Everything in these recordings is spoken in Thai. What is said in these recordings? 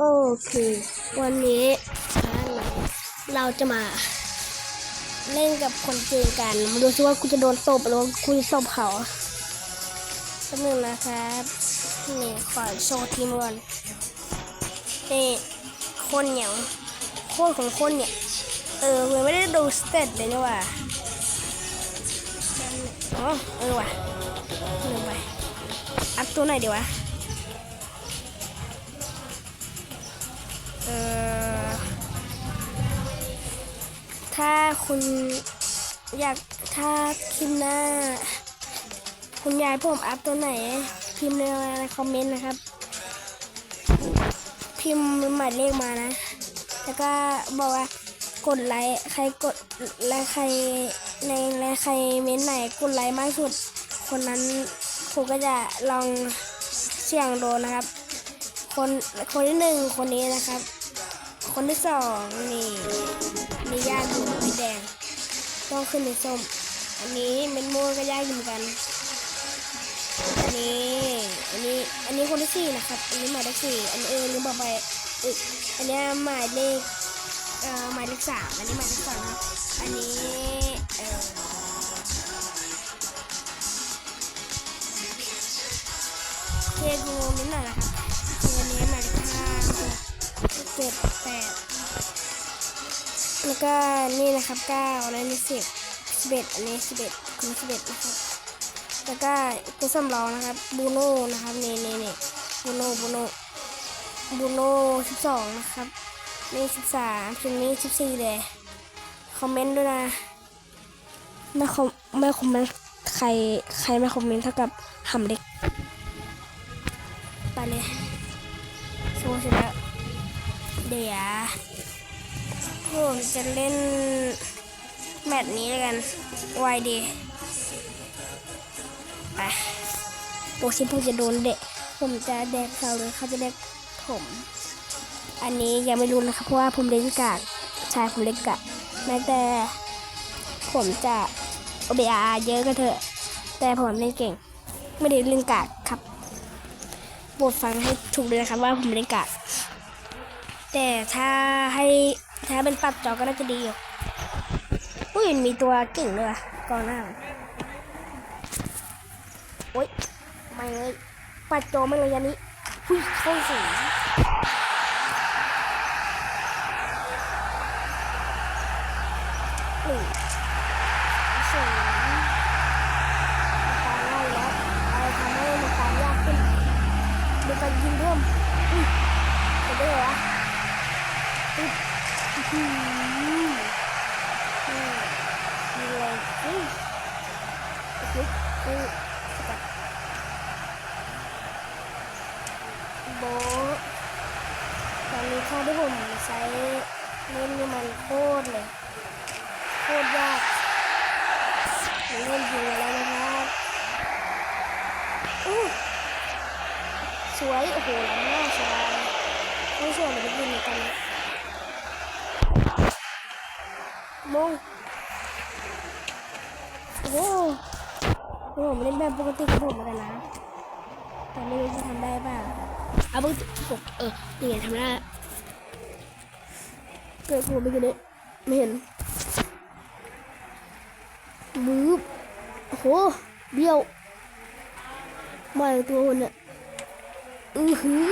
โอเค วันนี้เราจะมา เล่นกับคนเจอกัน มาดูซิว่ากูจะโดนตบหรือว่ากูจะตบเขาสักหนึ่งนะครับนี่ขอโชว์ทีมก่อนนี่คนอย่างโคตรของคนเนี่ย เออเว้ยไม่ได้ดูสเตตเลยนี่ว่าอ๋อเออว่ะลืมไปอัพตัวไหนดีวะ เออถ้าคุณอยากถ้าคลิปหน้า คุณยายผมอัพตัวไหน พิมพ์ในคอมเมนต์นะครับ พิมพ์หมายเลขมานะ แล้วก็บอกว่ากดไลค์ใครกดและใครในและใครเม้นไหนกดไลค์มากสุด คนนั้นผมก็จะลองเสี่ยงโดนนะครับ คนคนที่หนึ่งคนนี้นะครับ คนที่สองนี่นี่ยากอยู่ไม่แดง ต้องขึ้นในส้ม อันนี้เม็ดม่วงก็ยากอยู่เหมือนกัน อันนี้อันนี้อันนี้คนที่สี่นะครับ อันนี้หมายเลขสี่อันนี้เออลืมบอกไปอยอันนี้หมายเลขเอ่อหมายเลขสามอันนี้หมายเลขสองครับอันนี้เอ่อเคกูนิดหน่อยนะครับ เจ็ดแปดแล้วก็นี่นะครับเก้าอันนี้สิบสิบเอ็ดอันนี้สิบเอ็ดคนสิบเอ็ดนะครับ แล้วก็ตัวสำรองนะครับบูโน่นะครับนี่นี่นี่บูโน่บูโน่บูโน่สิบสองนะครับนี่สิบสามชิ้นนี้สิบสี่เลยคอมเมนต์ด้วยนะไม่คอมไม่คอมเมนต์ใครใครไม่คอมเมนต์เท่ากับหำเด็กไปเลยโชว์เสร็จแล้ว เดี๋ยวผมจะเล่นแมตช์นี้แล้วกันไวดีไปโปรซิพูจะโดนเด็กผมจะแดกเขาเลยเขาจะแดกผม อันนี้ยังไม่รู้นะครับเพราะว่าผมเล่นกากชายผมเล่นกากแม้แต่ผมจะโอเบอาเยอะก็เถอะ แต่ผมเล่นเก่ง ไม่ได้เล่นกากครับโปรดฟังให้ถูกเลยนะครับว่าผมเล่นกาก แต่ถ้าให้ถ้าเป็นปัดจอก็น่าจะดีอยู่อุ้ยมีตัวเก่งด้วยกองหน้าโอ๊ยไม่เลยปัดโจไม่เลยยันนี้หุ้ยเข้าสูงหนึ่งสูงตามง่ายแล้วอะไรทำให้มันตามยากขึ้นดูการยิงเพิ่มอุ้ยจะได้เหรออุ้ยอื้อหือนี่ มีเลยอุ้ยอุ้ยอุ้ยสกัดโบตอนนี้ข้อที่ผมใช้เล่นนี่มันโคตรเลย โคตรยากเล่นจริงแล้วนะครับอู้สวย โอ้โหล้ำหน้าสบายไม่สวยเลยไปกินกัน นะมงโอ้โหผมเล่นแบบปกติของผมเหมือนกันนะแต่ไม่รู้จะทำได้เปล่าเอาบึ้งปกเออนี่ไงทำได้เกิดผมไม่กันเนี่ยไม่เห็นมือโอ้โหเบี้ยวมาตัวคนเนี่ยอือหือ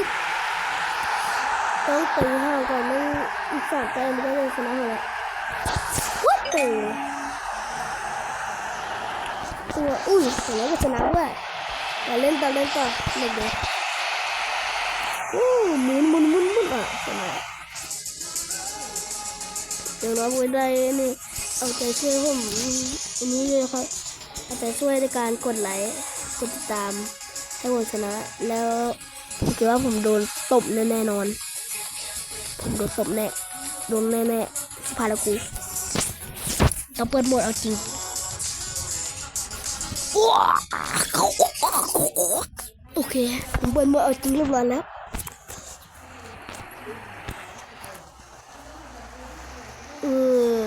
ต้องตีห้าก่อนไม่อีกสามแต้มไม่ได้เลยชนะหมดแล้ว ตัว ตัวอุ้ยเห็นแล้วก็ชนะด้วยเราเล่นต่อเล่นต่อเด็กเด็กโอ้หมุนหมุนหมุนหมุนอะสมัยเดี๋ยวเราไปได้นี่เอาใจช่วยผมอันนี้เลยครับเอาใจช่วยในการกดไลค์กดติดตามให้ผมชนะ แล้วผมคิดว่าผมโดนตบแน่นอน ผมโดนตบแน่โดนแน่ๆสิพาละกู ต้องเปิดโหมดเอาจริงโอเคผมเปิดโหมดเอาจริงเรียบร้อยแล้วเออ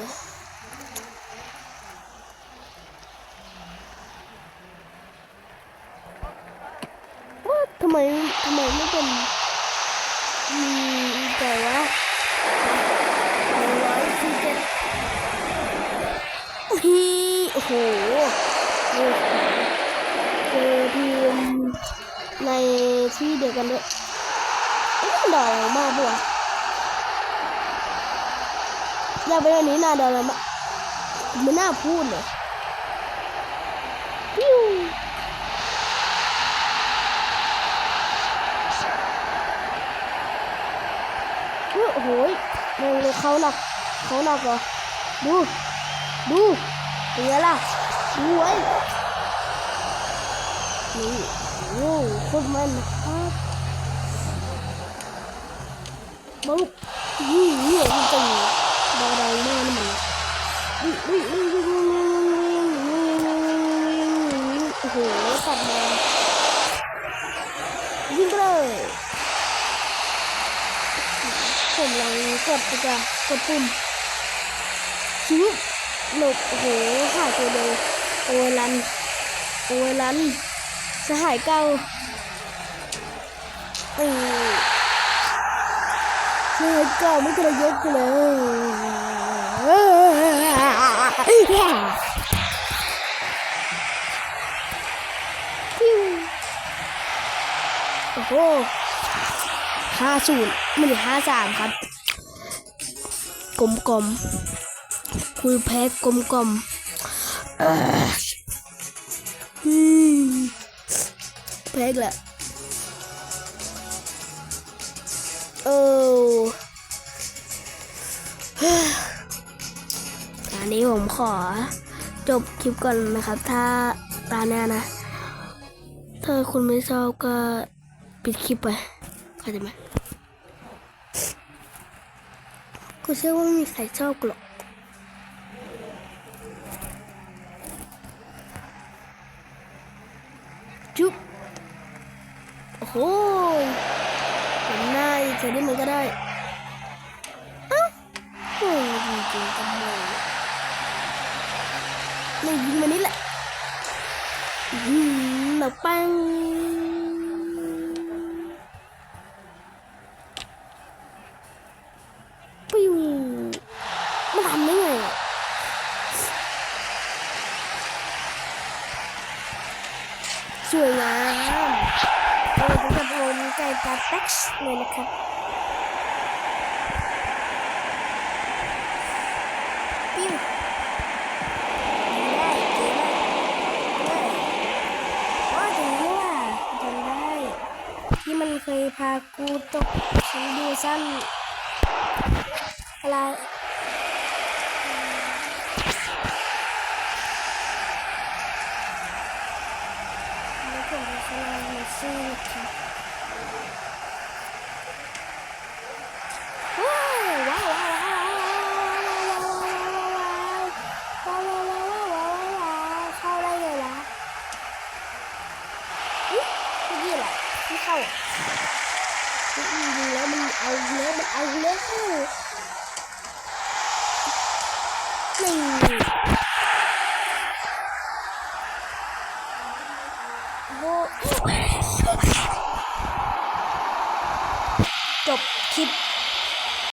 ว่าทำไมทำไมไม่เป็นมี โหเจอทีมในที่เดียวกันด้วยเอ๊ะดอกอะไรมากปะวะอยากไปอันนี้นาดอกอะไรมากไม่น่าพูดเลยปิ้วโอ้โหม่งเลยเขาหนักเขาหนักเหรอดู ดู เป็นไงล่ะรวยนี่โอ้คนมันนะครับบุกยี่ยี่จริงบอลแดงมากนี่มันวิ่งวิ่งวิ่งวิ่งวิ่งวิ่งวิ่งโอ้โหตัดแดงวิ่งเลยผมลองกดจะกดปุ่มชิ้น หลบโอ้โหหายตัวเดียวโอเวลันโอเวลันสหายเก่าเออสหายเก่าไม่กระยกเลยโอ้โหห้าศูนย์ไม่ใช่ห้าสามครับ กลมๆ คุยแพ้กกลมๆแพ้อีกแหละโอ้เฮ้ยอันนี้ผมขอจบคลิปก่อนนะครับ ถ้าตาเนี้ยนะ ถ้าคุณไม่ชอบก็ปิดคลิปไปเข้าใจไหมกูเชื่อว่าไม่มีใครชอบกูหรอก Chút. Ôi, hôm nay thì đi mình ra đây. Á, ôi, gì chuyện tâm mơ. Mình mình đi lại. Nọc băng. วยงามเออผมกับผมไก่ตาแท็กเลยนะครับปิ้วได้เจ๊ได้ว่าถึงว่าจำได้ ที่มันเคยพากูตกฉันดูสั้นอะไร Santo.